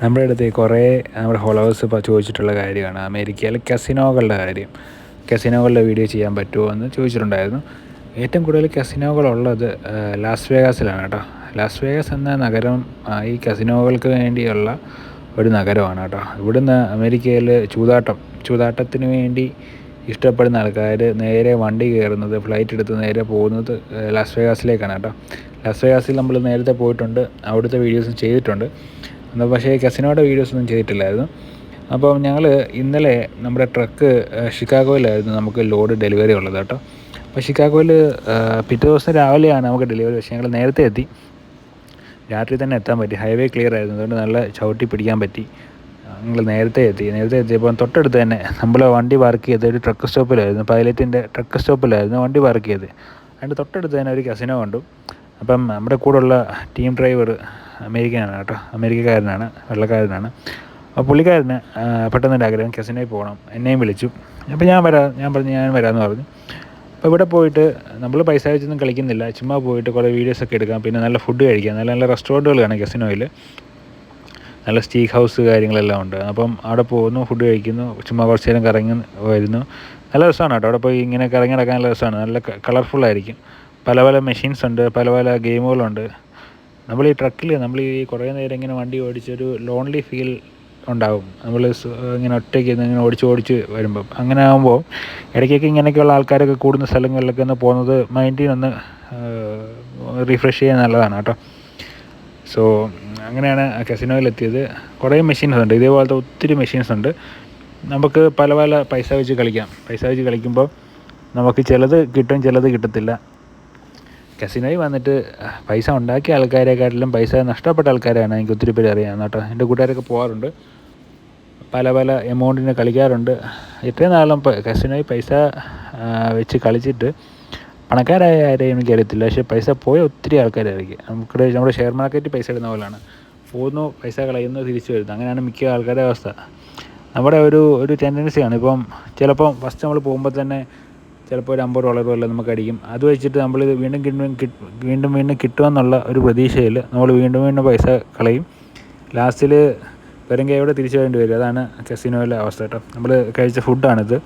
നമ്മുടെ അടുത്ത് കുറേ നമ്മുടെ ഫോളോവേഴ്സ് ഇപ്പോൾ ചോദിച്ചിട്ടുള്ള കാര്യമാണ്. അമേരിക്കയിലെ കസിനോകളുടെ കാര്യം. കസിനോകളുടെ വീഡിയോ ചെയ്യാൻ പറ്റുമോ എന്ന് ചോദിച്ചിട്ടുണ്ടായിരുന്നു. ഏറ്റവും കൂടുതൽ കസിനോകളുള്ളത് ലാസ് വേഗാസിലാണ് കേട്ടോ. ലാസ് വേഗാസ് എന്ന നഗരം ഈ കസിനോകൾക്ക് വേണ്ടിയുള്ള ഒരു നഗരമാണ് കേട്ടോ. ഇവിടുന്ന് അമേരിക്കയിൽ ചൂതാട്ടം ചൂതാട്ടത്തിന് വേണ്ടി ഇഷ്ടപ്പെടുന്ന ആൾക്കാർ നേരെ വണ്ടി കയറുന്നത് ഫ്ലൈറ്റ് എടുത്ത് നേരെ പോകുന്നത് ലാസ് വേഗാസിലേക്കാണ് കേട്ടോ. ലാസ് വേഗാസിൽ നമ്മൾ നേരത്തെ പോയിട്ടുണ്ട് അവിടുത്തെ വീഡിയോസും ചെയ്തിട്ടുണ്ട്. എന്നാൽ പക്ഷേ കസിനോയുടെ വീഡിയോസൊന്നും ചെയ്തിട്ടില്ലായിരുന്നു. അപ്പം ഞങ്ങൾ ഇന്നലെ നമ്മുടെ ട്രക്ക് ഷിക്കാഗോയിലായിരുന്നു നമുക്ക് ലോഡ് ഡെലിവറി ഉള്ളത് കേട്ടോ. അപ്പോൾ ഷിക്കാഗോയിൽ പിറ്റേ ദിവസം രാവിലെയാണ് നമുക്ക് ഡെലിവറി പക്ഷേ ഞങ്ങൾ നേരത്തെ എത്തി. രാത്രി തന്നെ എത്താൻ പറ്റി. ഹൈവേ ക്ലിയർ ആയിരുന്നു. അതുകൊണ്ട് നല്ല ചവിട്ടി പിടിക്കാൻ പറ്റി. ഞങ്ങൾ നേരത്തെ എത്തി. നേരത്തെ എത്തിയപ്പോൾ തൊട്ടടുത്ത് തന്നെ നമ്മൾ വണ്ടി പാർക്ക് ചെയ്ത് ഒരു ട്രക്ക് സ്റ്റോപ്പിലായിരുന്നു പൈലറ്റിന്റെ ട്രക്ക് സ്റ്റോപ്പിലായിരുന്നു വണ്ടി പാർക്ക് ചെയ്ത് അതിന്റെ തൊട്ടടുത്ത് തന്നെ ഒരു കസിനോ കണ്ടു. അപ്പം നമ്മുടെ കൂടെയുള്ള ടീം ഡ്രൈവർ അമേരിക്കനാണ് കേട്ടോ. അമേരിക്കക്കാരനാണ് വെള്ളക്കാരനാണ്. അപ്പോൾ പുള്ളിക്കാരന് പെട്ടെന്ന് എന്റെ ആഗ്രഹം കസിനോയിൽ പോകണം. എന്നെയും വിളിച്ചു. അപ്പോൾ ഞാൻ വരാം ഞാൻ പറഞ്ഞു ഞാൻ വരാമെന്ന് പറഞ്ഞു. അപ്പോൾ ഇവിടെ പോയിട്ട് നമ്മൾ പൈസ വെച്ചൊന്നും കളിക്കുന്നില്ല. ചുമ്മാ പോയിട്ട് കുറേ വീഡിയോസൊക്കെ എടുക്കാം. പിന്നെ നല്ല ഫുഡ് കഴിക്കാം. നല്ല നല്ല റെസ്റ്റോറന്റുകൾ കാണാം കസിനോയിൽ നല്ല സ്റ്റീക്ക് ഹൗസ് കാര്യങ്ങളെല്ലാം ഉണ്ട്. അപ്പം അവിടെ പോകുന്നു ഫുഡ് കഴിക്കുന്നു. ചുമ്മാ കുറച്ച് നേരം കറങ്ങി വരുന്നു. നല്ല രസമാണ് കേട്ടോ. അവിടെ പോയി ഇങ്ങനെ കറങ്ങി നടക്കാൻ നല്ല രസമാണ്. നല്ല കളർഫുള്ളായിരിക്കും പല പല മെഷീൻസ് ഉണ്ട് പല പല ഗെയിമുകളുണ്ട് നമ്മൾ ഈ ട്രക്കിൽ നമ്മൾ ഈ കുറേ നേരം ഇങ്ങനെ വണ്ടി ഓടിച്ചൊരു ലോൺലി ഫീൽ ഉണ്ടാകും നമ്മൾ ഇങ്ങനെ ഒറ്റയ്ക്ക് ഇങ്ങനെ ഓടിച്ച് ഓടിച്ച് വരുമ്പം. അങ്ങനെ ആകുമ്പോൾ ഇടയ്ക്കൊക്കെ ഇങ്ങനെയൊക്കെയുള്ള ആൾക്കാരൊക്കെ കൂടുന്ന സ്ഥലങ്ങളിലൊക്കെ ഒന്ന് പോകുന്നത് മൈൻഡിനൊന്ന് റീഫ്രഷ് ചെയ്യാൻ നല്ലതാണ് കേട്ടോ. സോ അങ്ങനെയാണ് കസിനോയിലെത്തിയത് കുറേ മെഷീൻസ് ഉണ്ട്. ഇതേപോലത്തെ ഒത്തിരി മെഷീൻസ് ഉണ്ട്. നമുക്ക് പല പല പൈസ വെച്ച് കളിക്കാം. പൈസ വെച്ച് കളിക്കുമ്പോൾ നമുക്ക് ചിലത് കിട്ടും ചിലത് കിട്ടത്തില്ല. കസിനോയിൽ വന്നിട്ട് പൈസ ഉണ്ടാക്കിയ ആൾക്കാരെക്കാട്ടിലും പൈസ നഷ്ടപ്പെട്ട ആൾക്കാരാണ് എനിക്ക് ഒത്തിരി പേര് അറിയാം കേട്ടോ. എന്റെ കൂട്ടുകാരൊക്കെ പോകാറുണ്ട്. പല പല എമൗണ്ടിന് കളിക്കാറുണ്ട്. ഇത്രയും നാളും കസിനോയിൽ പൈസ വെച്ച് കളിച്ചിട്ട് പണക്കാരായ ആരെയും എനിക്കറിയത്തില്ല പക്ഷേ പൈസ പോയ ഒത്തിരി ആൾക്കാരായിരിക്കും. നമുക്ക് നമ്മുടെ ഷെയർ മാർക്കറ്റ് പൈസ ഇടുന്ന പോലെയാണ്. പോകുന്നു പൈസ കളയുന്നു തിരിച്ചു വരുന്നു. അങ്ങനെയാണ് മിക്ക ആൾക്കാരുടെ അവസ്ഥ. നമ്മുടെ ഒരു ഒരു ടെൻഡൻസിയാണ് ഇപ്പം ചിലപ്പം ഫസ്റ്റ് നമ്മൾ പോകുമ്പോൾ തന്നെ ചിലപ്പോൾ ഒരു അമ്പത് ഡോളർ വല്ല നമുക്ക് അടിക്കും. അത് വെച്ചിട്ട് നമ്മളിത് വീണ്ടും വീണ്ടും വീണ്ടും വീണ്ടും കിട്ടുമെന്നുള്ള ഒരു പ്രതീക്ഷയിൽ നമ്മൾ വീണ്ടും വീണ്ടും പൈസ കളയും. ലാസ്റ്റിൽ വെറും കൈയോടെ തിരിച്ചു വേണ്ടി വരും. അതാണ് കസിനോയിലെ അവസ്ഥ കേട്ടോ. നമ്മൾ കഴിച്ച ഫുഡാണിത്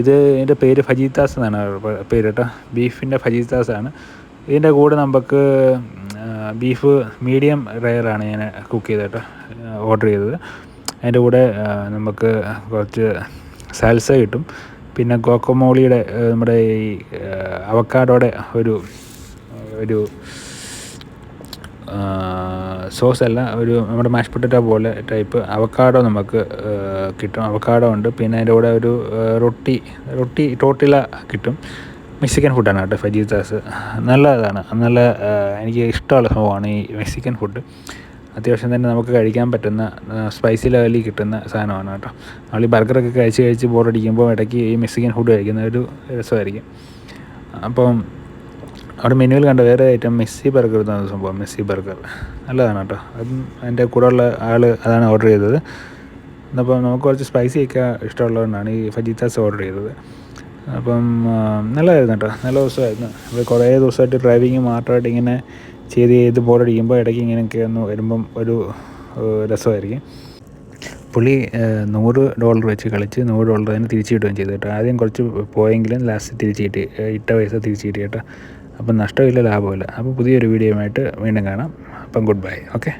ഇത് ഇതിന്റെ പേര് ഫജീത്താസ് എന്നാണ് പേര് കേട്ടോ. ബീഫിന്റെ ഫജീത്താസ് ആണ് ഇതിന്റെ കൂടെ നമുക്ക് ബീഫ് മീഡിയം റയറാണ് ഞാൻ കുക്ക് ചെയ്തത് കേട്ടോ. ഓർഡർ ചെയ്തത്. അതിന്റെ കൂടെ നമുക്ക് കുറച്ച് സാൽസ കിട്ടും. പിന്നെ ഗോക്കോമോളിയുടെ നമ്മുടെ ഈ അവക്കാടോടെ ഒരു ഒരു സോസ് അല്ല ഒരു നമ്മുടെ മാഷ് പൊട്ടറ്റോ പോലെ ടൈപ്പ് അവക്കാടോ നമുക്ക് കിട്ടും. അവക്കാടോ ഉണ്ട്. പിന്നെ അതിന്റെ കൂടെ ഒരു റൊട്ടി റൊട്ടി ടോട്ടില കിട്ടും. മെക്സിക്കൻ ഫുഡാണ് കേട്ടോ ഫജീസാസ്. നല്ലതാണ് നല്ല എനിക്ക് ഇഷ്ടമുള്ള സംഭവമാണ് ഈ മെക്സിക്കൻ ഫുഡ്. അത്യാവശ്യം തന്നെ നമുക്ക് കഴിക്കാൻ പറ്റുന്ന സ്പൈസി ലെവലിൽ കിട്ടുന്ന സാധനമാണ് കേട്ടോ. നമ്മൾ ഈ ബർഗറൊക്കെ കഴിച്ച് കഴിച്ച് ബോറടിക്കുമ്പോൾ ഇടയ്ക്ക് ഈ മെക്സിക്കൻ ഫുഡ് കഴിക്കുന്ന ഒരു രസമായിരിക്കും. അപ്പം അവിടെ മെനുവിൽ കണ്ട വേറെ ഐറ്റം മെസ്സി ബർഗർ തന്ന സംഭവം മെസ്സി ബർഗർ നല്ലതാണ് കേട്ടോ. അതും എന്റെ ഉള്ള ആൾ അതാണ് ഓർഡർ ചെയ്തത്. അപ്പം നമുക്ക് കുറച്ച് സ്പൈസി ഒക്കെ ഇഷ്ടമുള്ളതുകൊണ്ടാണ് ഈ ഫജീത്താസ് ഓർഡർ ചെയ്തത്. അപ്പം നല്ലതായിരുന്നു കേട്ടോ. നല്ല ദിവസമായിരുന്നു. അപ്പോൾ കുറേ ദിവസമായിട്ട് ഡ്രൈവിങ് മാത്രമായിട്ട് ഇങ്ങനെ ചെയ്ത് ചെയ്ത് ബോർഡടിക്കുമ്പോൾ ഇടയ്ക്ക് ഇങ്ങനെയൊക്കെ ഒന്ന് വരുമ്പം ഒരു രസമായിരിക്കും. പുള്ളി നൂറ് ഡോളർ വെച്ച് കളിച്ച് നൂറ് ഡോളർ തന്നെ തിരിച്ചു കിട്ടുകയും ചെയ്തു കേട്ടോ. ആദ്യം കുറച്ച് പോയെങ്കിലും ലാസ്റ്റ് തിരിച്ചു കിട്ടി. ഇട്ട പൈസ തിരിച്ചു കിട്ടി കേട്ടോ. അപ്പം നഷ്ടമില്ല ലാഭമില്ല. അപ്പോൾ പുതിയൊരു വീഡിയോയുമായിട്ട് വീണ്ടും കാണാം. അപ്പം ഗുഡ് ബൈ. ഓക്കെ?